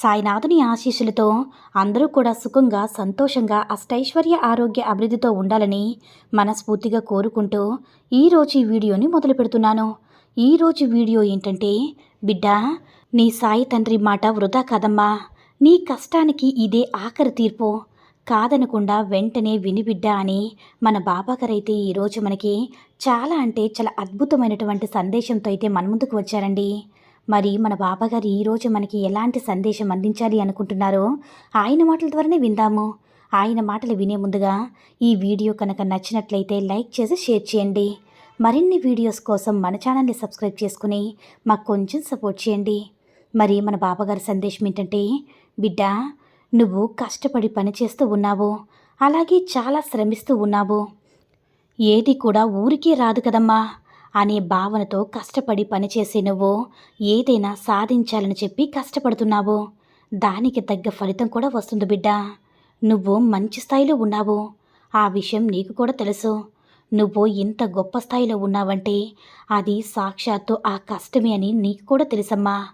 సాయినాథుని ఆశీస్సులతో అందరూ కూడా సుఖంగా సంతోషంగా అష్టైశ్వర్య ఆరోగ్య అభివృద్ధితో ఉండాలని మనస్ఫూర్తిగా కోరుకుంటూ ఈరోజు ఈ వీడియోని మొదలు పెడుతున్నాను. ఈరోజు వీడియో ఏంటంటే బిడ్డ నీ సాయి తండ్రి మాట వృధా కాదమ్మా. నీ కష్టానికి ఇదే ఆఖరి తీర్పు. కాదనకుండా వెంటనే వినిబిడ్డ అని మన బాబాగారైతే ఈరోజు మనకి చాలా అంటే చాలా అద్భుతమైనటువంటి సందేశంతో అయితే మన ముందుకు వచ్చారండి. మరి మన బాబాగారు ఈరోజు మనకి ఎలాంటి సందేశం అందించాలి అనుకుంటున్నారో ఆయన మాటల ద్వారానే విందాము. ఆయన మాటలు వినే ముందుగా ఈ వీడియో కనుక నచ్చినట్లయితే లైక్ చేసి షేర్ చేయండి. మరిన్ని వీడియోస్ కోసం మన ఛానల్ని సబ్స్క్రైబ్ చేసుకుని మాకు కొంచెం సపోర్ట్ చేయండి. మరి మన బాబాగారి సందేశం ఏంటంటే బిడ్డ నువ్వు కష్టపడి పనిచేస్తూ ఉన్నావు. అలాగే చాలా శ్రమిస్తూ ఉన్నావు. ఏది కూడా ఊరికే రాదు కదమ్మా. అనే భావనతో కష్టపడి పనిచేసే నువ్వు ఏదైనా సాధించాలని చెప్పి కష్టపడుతున్నావు. దానికి తగ్గ ఫలితం కూడా వస్తుంది బిడ్డ. నువ్వు మంచి స్థాయిలో ఉన్నావు. ఆ విషయం నీకు కూడా తెలుసు. నువ్వు ఇంత గొప్ప స్థాయిలో ఉన్నావంటే అది సాక్షాత్తు ఆ కష్టమే అని నీకు కూడా తెలుసమ్మా.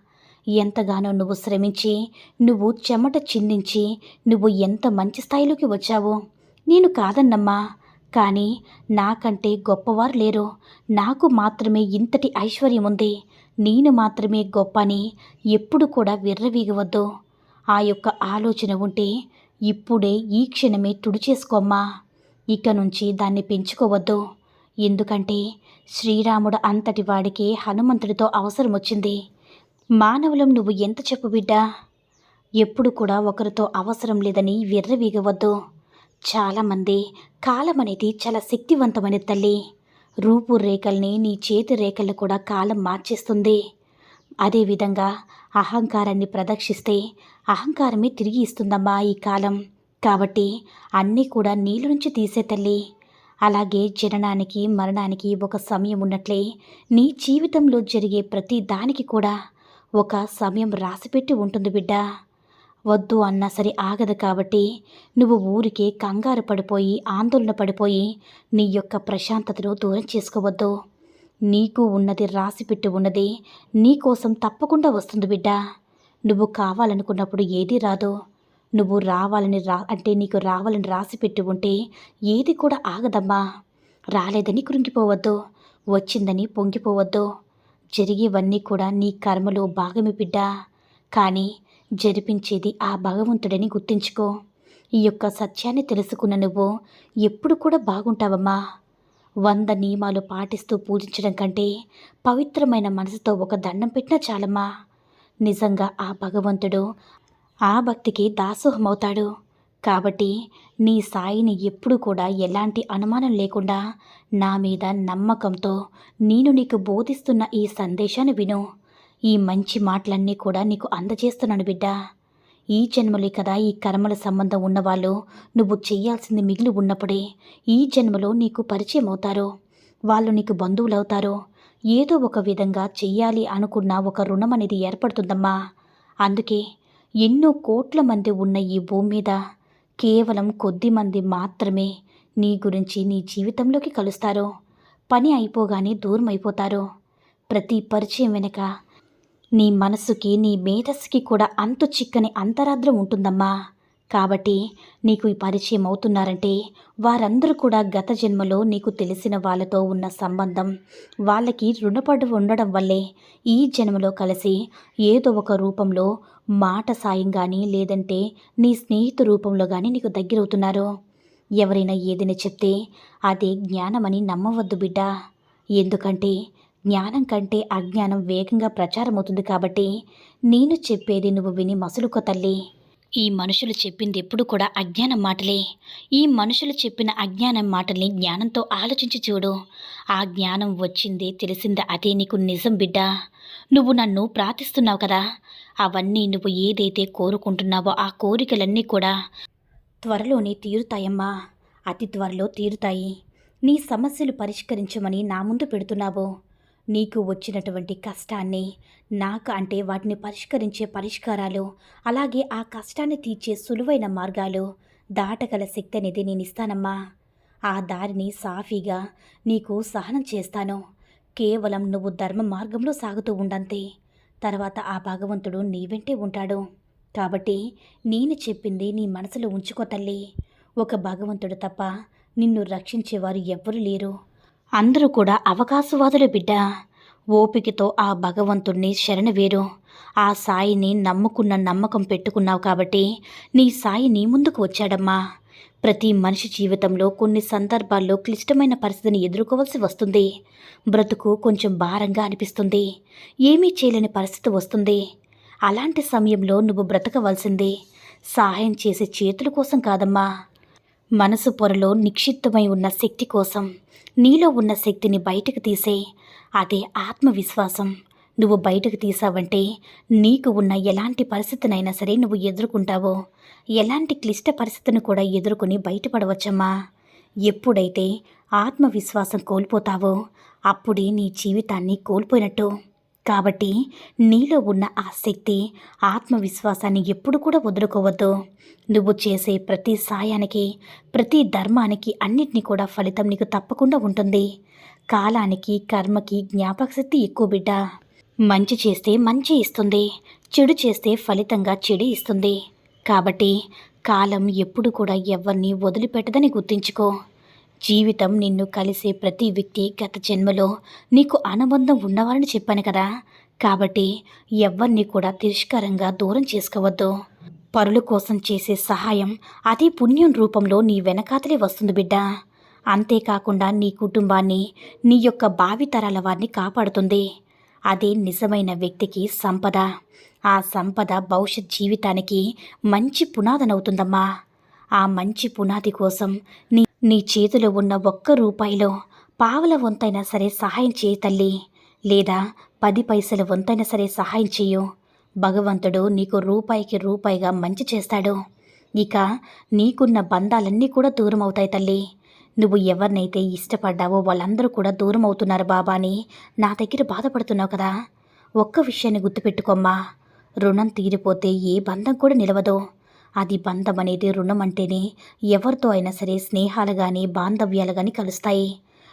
ఎంతగానో నువ్వు శ్రమించి నువ్వు చెమట చిందించి నువ్వు ఎంత మంచి స్థాయిలోకి వచ్చావు. నేను కాదన్నమ్మా. కానీ నాకంటే గొప్పవారు లేరు. నాకు మాత్రమే ఇంతటి ఐశ్వర్యం ఉంది నేను మాత్రమే గొప్ప అని ఎప్పుడు కూడా విర్రవీగవద్దు. ఆ యొక్క ఆలోచన ఉంటే ఇప్పుడే ఈ క్షణమే తుడిచేసుకోమ్మా. ఇక నుంచి దాన్ని పెంచుకోవద్దు. ఎందుకంటే శ్రీరాముడు అంతటి వాడికి హనుమంతుడితో అవసరం వచ్చింది మానవులం నువ్వు ఎంత చెప్పు బిడ్డా? ఎప్పుడు కూడా ఒకరితో అవసరం లేదని విర్రవీగవద్దు. చాలామంది కాలం అనేది చాలా శక్తివంతమైన తల్లి. రూపురేఖల్ని నీ చేతి రేఖలు కూడా కాలం మార్చేస్తుంది. అదేవిధంగా అహంకారాన్ని ప్రదక్షిస్తే అహంకారమే తిరిగి ఇస్తుందమ్మా ఈ కాలం. కాబట్టి అన్నీ కూడా నీళ్ళ నుంచి తీసే తల్లి. అలాగే జననానికి మరణానికి ఒక సమయం ఉన్నట్లే నీ జీవితంలో జరిగే ప్రతి దానికి కూడా ఒక సమయం రాసిపెట్టి ఉంటుంది బిడ్డ. వద్దు అన్నా సరే ఆగదు కాబట్టి నువ్వు ఊరికే కంగారు పడిపోయి ఆందోళన పడిపోయి నీ యొక్క ప్రశాంతతను దూరం చేసుకోవద్దు. నీకు ఉన్నది రాసిపెట్టి ఉన్నది నీకోసం తప్పకుండా వస్తుంది బిడ్డ. నువ్వు కావాలనుకున్నప్పుడు ఏది రాదు. నువ్వు రావాలని రా అంటే నీకు రావాలని రాసిపెట్టి ఉంటే ఏది కూడా ఆగదమ్మా. రాలేదని కృంగిపోవద్దు. వచ్చిందని పొంగిపోవద్దు. జరిగేవన్నీ కూడా నీ కర్మలో భాగమే బిడ్డ. కానీ జరిపించేది ఆ భగవంతుడని గుర్తుంచుకో. ఈ యొక్క సత్యాన్ని తెలుసుకున్న నువ్వు ఎప్పుడు కూడా బాగుంటావమ్మా. వంద నియమాలు పాటిస్తూ పూజించడం కంటే పవిత్రమైన మనసుతో ఒక దండం పెట్టినా చాలమ్మా. నిజంగా ఆ భగవంతుడు ఆ భక్తికి దాసోహమవుతాడు. కాబట్టి నీ సాయిని ఎప్పుడు కూడా ఎలాంటి అనుమానం లేకుండా నా మీద నమ్మకంతో నేను నీకు బోధిస్తున్న ఈ సందేశాన్ని విను. ఈ మంచి మాటలన్నీ కూడా నీకు అందజేస్తున్నాను బిడ్డ. ఈ జన్మలే కదా ఈ కర్మల సంబంధం ఉన్నవాళ్ళు. నువ్వు చేయాల్సింది మిగిలి ఉన్నప్పుడే ఈ జన్మలో నీకు పరిచయం అవుతారు. వాళ్ళు నీకు బంధువులవుతారు. ఏదో ఒక విధంగా చెయ్యాలి అనుకున్న ఒక రుణం అనేది ఏర్పడుతుందమ్మా. అందుకే ఎన్నో కోట్ల మంది ఉన్న ఈ భూమి మీద కేవలం కొద్ది మంది మాత్రమే నీ గురించి నీ జీవితంలోకి కలుస్తారు. పని అయిపోగానే దూరం అయిపోతారు ప్రతి పరిచయం వెనుక నీ మనసుకి నీ మేధస్సుకి కూడా అంతు చిక్కని అంతరాద్రం ఉంటుందమ్మా. కాబట్టి నీకు ఈ పరిచయం అవుతున్నారంటే వారందరూ కూడా గత జన్మలో నీకు తెలిసిన వాళ్ళతో ఉన్న సంబంధం వాళ్ళకి రుణపడి ఉండడం వల్లే ఈ జన్మలో కలిసి ఏదో ఒక రూపంలో మాట సాయం కానీ లేదంటే నీ స్నేహితు రూపంలో కానీ నీకు దగ్గరవుతున్నారు. ఎవరైనా ఏదైనా చెప్తే అదే జ్ఞానమని నమ్మవద్దు బిడ్డ. ఎందుకంటే జ్ఞానం కంటే అజ్ఞానం వేగంగా ప్రచారమవుతుంది కాబట్టి నేను చెప్పేది నువ్వు విని మసులుకో తల్లి. ఈ మనుషులు చెప్పింది ఎప్పుడు కూడా అజ్ఞానం మాటలే. ఈ మనుషులు చెప్పిన అజ్ఞానం మాటల్ని జ్ఞానంతో ఆలోచించి చూడు. ఆ జ్ఞానం వచ్చింది తెలిసింది అదే నీకు నిజం బిడ్డ. నువ్వు నన్ను ప్రార్థిస్తున్నావు కదా. అవన్నీ నువ్వు ఏదైతే కోరుకుంటున్నావో ఆ కోరికలన్నీ కూడా త్వరలోనే తీరుతాయమ్మా. అతి త్వరలో తీరుతాయి. నీ సమస్యలు పరిష్కరించమని నా ముందు పెడుతున్నావు. నీకు వచ్చినటువంటి కష్టాన్ని నాకు అంటే వాటిని పరిష్కరించే పరిష్కారాలు అలాగే ఆ కష్టాన్ని తీర్చే సులువైన మార్గాలు దాటగల శక్తి అనేది నేను ఇస్తానమ్మా ఆ దారిని సాఫీగా నీకు సహనం చేస్తాను. కేవలం నువ్వు ధర్మ మార్గంలో సాగుతూ ఉండంతే. తర్వాత ఆ భగవంతుడు నీ వెంటే ఉంటాడు. కాబట్టి నేను చెప్పింది నీ మనసులో ఉంచుకో తల్లి. ఒక భగవంతుడు తప్ప నిన్ను రక్షించేవారు ఎవ్వరు లేరు. అందరూ కూడా అవకాశవాదుల బిడ్డ. ఓపికతో ఆ భగవంతుణ్ణి శరణ వేరు. ఆ సాయిని నమ్ముకున్న నమ్మకం పెట్టుకున్నావు కాబట్టి నీ సాయి నీ ముందుకు వచ్చాడమ్మా. ప్రతి మనిషి జీవితంలో కొన్ని సందర్భాల్లో క్లిష్టమైన పరిస్థితిని ఎదుర్కోవాల్సి వస్తుంది. బ్రతుకు కొంచెం భారంగా అనిపిస్తుంది. ఏమీ చేయలేని పరిస్థితి వస్తుంది. అలాంటి సమయంలో నువ్వు బ్రతకవలసింది సహాయం చేసే చేతుల కోసం కాదమ్మా. మనసు పొరలో నిక్షిప్తమై ఉన్న శక్తి కోసం నీలో ఉన్న శక్తిని బయటకు తీసే అదే ఆత్మవిశ్వాసం. నువ్వు బయటకు తీసావంటే నీకు ఉన్న ఎలాంటి పరిస్థితినైనా సరే నువ్వు ఎదుర్కొంటావో ఎలాంటి క్లిష్ట పరిస్థితిని కూడా ఎదుర్కొని బయటపడవచ్చమ్మా. ఎప్పుడైతే ఆత్మవిశ్వాసం కోల్పోతావో అప్పుడే నీ జీవితాన్ని కోల్పోయినట్టు. కాబట్టి నీలో ఉన్న ఆ శక్తి ఆత్మవిశ్వాసాన్ని ఎప్పుడు కూడా వదులుకోవద్దు. నువ్వు చేసే ప్రతి సాయానికి ప్రతి ధర్మానికి అన్నిటినీ కూడా ఫలితం నీకు తప్పకుండా ఉంటుంది. కాలానికి కర్మకి జ్ఞాపకశక్తి ఎక్కువ బిడ్డ. మంచి చేస్తే మంచి ఇస్తుంది చెడు చేస్తే ఫలితంగా చెడు ఇస్తుంది. కాబట్టి కాలం ఎప్పుడు కూడా ఎవరిని వదిలిపెట్టదని గుర్తుంచుకో. జీవితం నిన్ను కలిసే ప్రతి వ్యక్తి గత జన్మలో నీకు అనుబంధం ఉన్నవారని చెప్పాను కదా. కాబట్టి ఎవరిని కూడా తిరస్కారంగా దూరం చేసుకోవద్దు. పరుల కోసం చేసే సహాయం అదే పుణ్యం రూపంలో నీ వెనకాతలే వస్తుంది బిడ్డ. అంతేకాకుండా నీ కుటుంబాన్ని నీ యొక్క భావితరాల వారిని కాపాడుతుంది. అదే నిజమైన వ్యక్తికి సంపద. ఆ సంపద భవిష్యత్ జీవితానికి మంచి పునాదనవుతుందమ్మా. ఆ మంచి పునాది కోసం నీ నీ చేతిలో ఉన్న ఒక్క రూపాయిలో పావల వంతైనా సరే సహాయం చేయి తల్లి. లేదా పది పైసల వంతైనా సరే సహాయం చేయు. భగవంతుడు నీకు రూపాయికి రూపాయిగా మంచి చేస్తాడు. ఇక నీకున్న బంధాలన్నీ కూడా దూరం అవుతాయి తల్లి. నువ్వు ఎవరినైతే ఇష్టపడ్డావో వాళ్ళందరూ కూడా దూరం అవుతున్నారు బాబా అని నా దగ్గర బాధపడుతున్నావు కదా. ఒక్క విషయాన్ని గుర్తుపెట్టుకోమ్మా. రుణం తీరిపోతే ఏ బంధం కూడా నిలవదు. అది బంధం అనేది రుణం అంటేనే ఎవరితో అయినా సరే స్నేహాలు కానీ బాంధవ్యాలు కానీ కలుస్తాయి.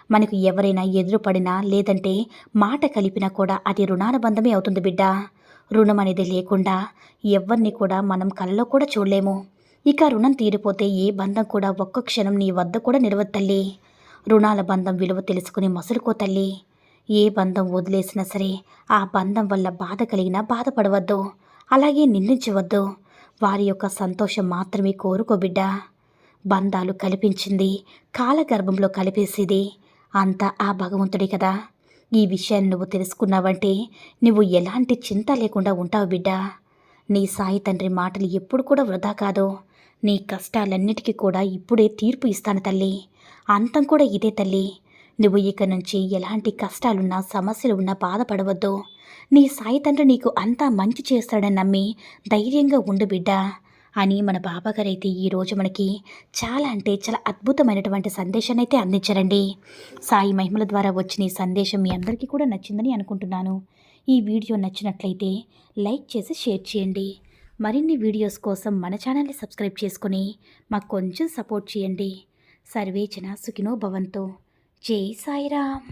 మనకు ఎవరైనా ఎదురుపడినా లేదంటే మాట కలిపినా కూడా అది రుణాల బంధమే అవుతుంది బిడ్డ. రుణం అనేది లేకుండా ఎవరిని కూడా మనం కలలో కూడా చూడలేము. ఇక రుణం తీరిపోతే ఏ బంధం కూడా ఒక్క క్షణం నీ వద్ద కూడా నిలవదు తల్లి. రుణాల బంధం విలువ తెలుసుకుని మసులుకో తల్లి. ఏ బంధం వదిలేసినా సరే ఆ బంధం వల్ల బాధ కలిగినా బాధపడవద్దు. అలాగే నిందించవద్దు. వారి యొక్క సంతోషం మాత్రమే కోరుకో బిడ్డ. బంధాలు కల్పించింది కాలగర్భంలో కలిపేసేది. అంతా ఆ భగవంతుడే కదా. ఈ విషయాన్ని నువ్వు తెలుసుకున్నావంటే నువ్వు ఎలాంటి చింత లేకుండా ఉంటావు బిడ్డ. నీ సాయి తండ్రి మాటలు ఎప్పుడు కూడా వృధా కాదు. నీ కష్టాలన్నిటికీ కూడా ఇప్పుడే తీర్పు ఇస్తాను తల్లి. అంతం కూడా ఇదే తల్లి. నువ్వు ఇక నుంచి ఎలాంటి కష్టాలున్నా సమస్యలు ఉన్నా బాధపడవద్దు. నీ సాయి తండ్రి నీకు అంతా మంచి చేస్తాడని నమ్మి ధైర్యంగా ఉండు బిడ్డ అని మన బాబాగారైతే ఈరోజు మనకి చాలా అంటే చాలా అద్భుతమైనటువంటి సందేశాన్ని అయితే అందించారండి. సాయి మహిమల ద్వారా వచ్చిన ఈ సందేశం మీ అందరికీ కూడా నచ్చిందని అనుకుంటున్నాను. ఈ వీడియో నచ్చినట్లయితే లైక్ చేసి షేర్ చేయండి. మరిన్ని వీడియోస్ కోసం మన ఛానల్ని సబ్స్క్రైబ్ చేసుకొని మాకు కొంచెం సపోర్ట్ చేయండి. సర్వేచన సుఖినో భవంతో. జై సాయిరామ్.